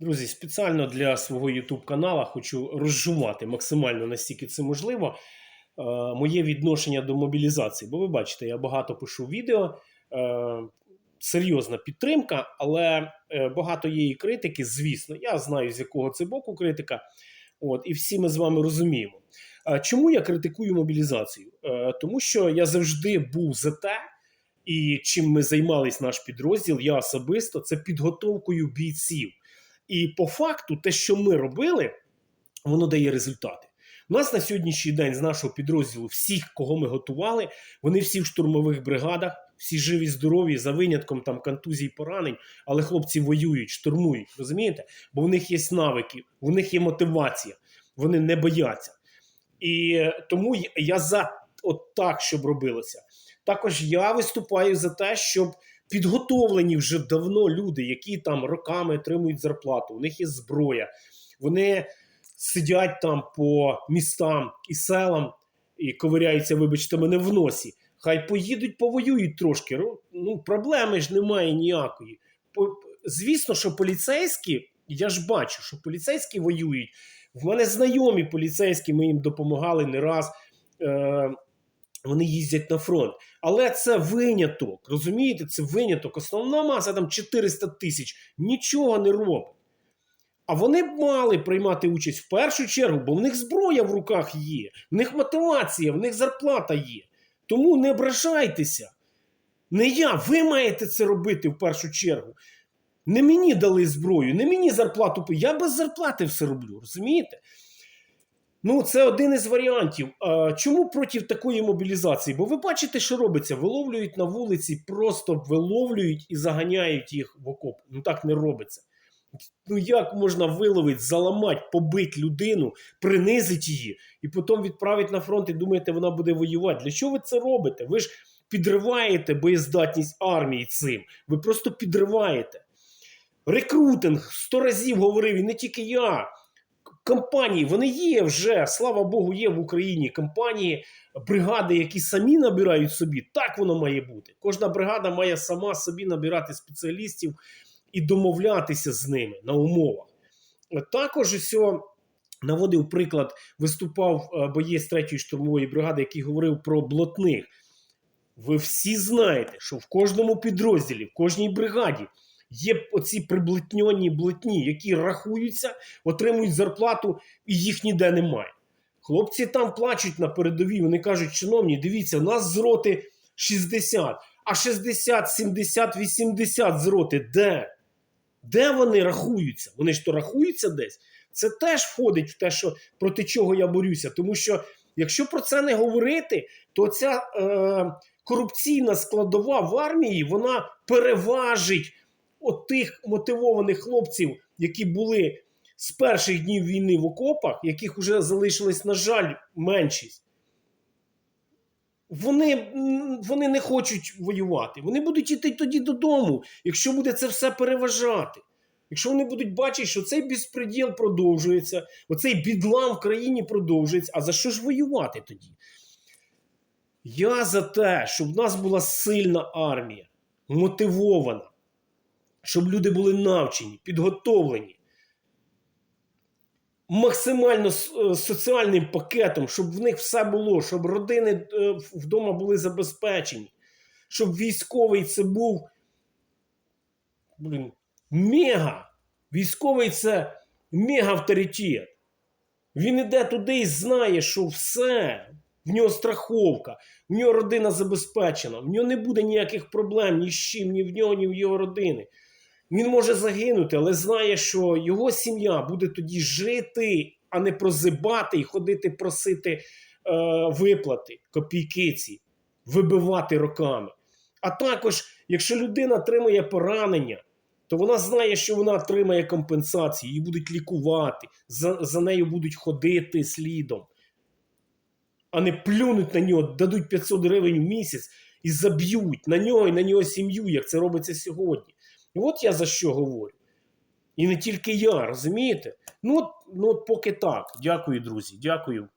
Друзі, спеціально для свого YouTube канала хочу розжувати максимально настільки це можливо. е, Моє відношення до мобілізації. Бо ви бачите, я багато пишу відео, е, серйозна підтримка, але е, багато є і критики, звісно. Я знаю, з якого це боку критика. От, і всі ми з вами розуміємо. Чому я критикую мобілізацію? Тому що я завжди був за те, і чим ми займались наш підрозділ, я особисто це підготовкою бійців. І по факту, те, що ми робили, воно дає результати. У нас на сьогоднішній день з нашого підрозділу всіх, кого ми готували, вони всі в штурмових бригадах, всі живі, здорові, за винятком там контузій, поранень, але хлопці воюють, штурмують, розумієте? Бо в них є навики, в них є мотивація, вони не бояться. І е, тому я за от так, щоб робилося. Також я виступаю за те, щоб підготовлені вже давно люди, які там роками отримують зарплату, у них є зброя, вони сидять там по містам і селам і ковиряються, вибачте, мене в носі. Хай поїдуть, повоюють трошки. Ну, проблеми ж немає ніякої. Звісно, що поліцейські, я ж бачу, що поліцейські воюють. В мене знайомі поліцейські, ми їм допомагали не раз. Е- вони їздять на фронт. Але це виняток. Розумієте, це виняток. Основна маса там 400 тисяч нічого не робить. А вони б мали приймати участь в першу чергу, бо в них зброя в руках є, в них мотивація, в них зарплата є. Тому не ображайтеся. Не я, ви маєте це робити в першу чергу. Не мені дали зброю, не мені зарплату. Я без зарплати все роблю, розумієте? Ну, це один із варіантів. А, чому проти такої мобілізації? Бо ви бачите, що робиться. Виловлюють на вулиці, просто виловлюють і заганяють їх в окоп. Ну так не робиться. Ну як можна виловити, заламати, побити людину, принизити її і потім відправити на фронт і думаєте, вона буде воювати? Для чого ви це робите? Ви ж підриваєте боєздатність армії цим. Ви просто підриваєте. Рекрутинг сто разів говорив, і не тільки я. Компанії, вони є вже, слава Богу, є в Україні компанії, бригади, які самі набирають собі. Так воно має бути. Кожна бригада має сама собі набирати спеціалістів і домовлятися з ними на умовах. Також ось наводив приклад, виступав е, боєць 3-ї штурмової бригади, який говорив про блатних. Ви всі знаєте, що в кожному підрозділі, в кожній бригаді є оці приблетньоні блатні, які рахуються, отримують зарплату, і їх ніде немає. Хлопці там плачуть на передовій. Вони кажуть, шановні, дивіться, у нас з роти 60, а 60, 70, 80 з роти де? Де вони рахуються? Вони ж то рахуються десь. Це теж входить в те, що проти чого я борюся. Тому що якщо про це не говорити, то ця е, корупційна складова в армії вона переважить от тих мотивованих хлопців, які були з перших днів війни в окопах, яких вже залишилось, на жаль, меншість. Вони, вони не хочуть воювати. Вони будуть йти тоді додому, якщо буде це все переважати. Якщо вони будуть бачити, що цей безпреділ продовжується, оцей бідлам в країні продовжується, а за що ж воювати тоді? Я за те, щоб в нас була сильна армія, мотивована, щоб люди були навчені, підготовлені, максимально е, соціальним пакетом, щоб в них все було, щоб родини е, вдома були забезпечені, щоб військовий це був блін, мега. Військовий це мега авторитет. Він іде туди і знає, що все. В нього страховка, в нього родина забезпечена, в нього не буде ніяких проблем ні з чим, ні в нього, ні в його родини. Він може загинути, але знає, що його сім'я буде тоді жити, а не прозибати і ходити просити е, виплати, копійки ці, вибивати роками. А також, якщо людина отримує поранення, то вона знає, що вона отримає компенсацію, її будуть лікувати, за, за нею будуть ходити слідом, а не плюнуть на нього, дадуть 500 гривень в місяць і заб'ють на нього і на нього сім'ю, як це робиться сьогодні. І от я за що говорю. І не тільки я, розумієте? Ну, от- ну поки так. Дякую, друзі. Дякую.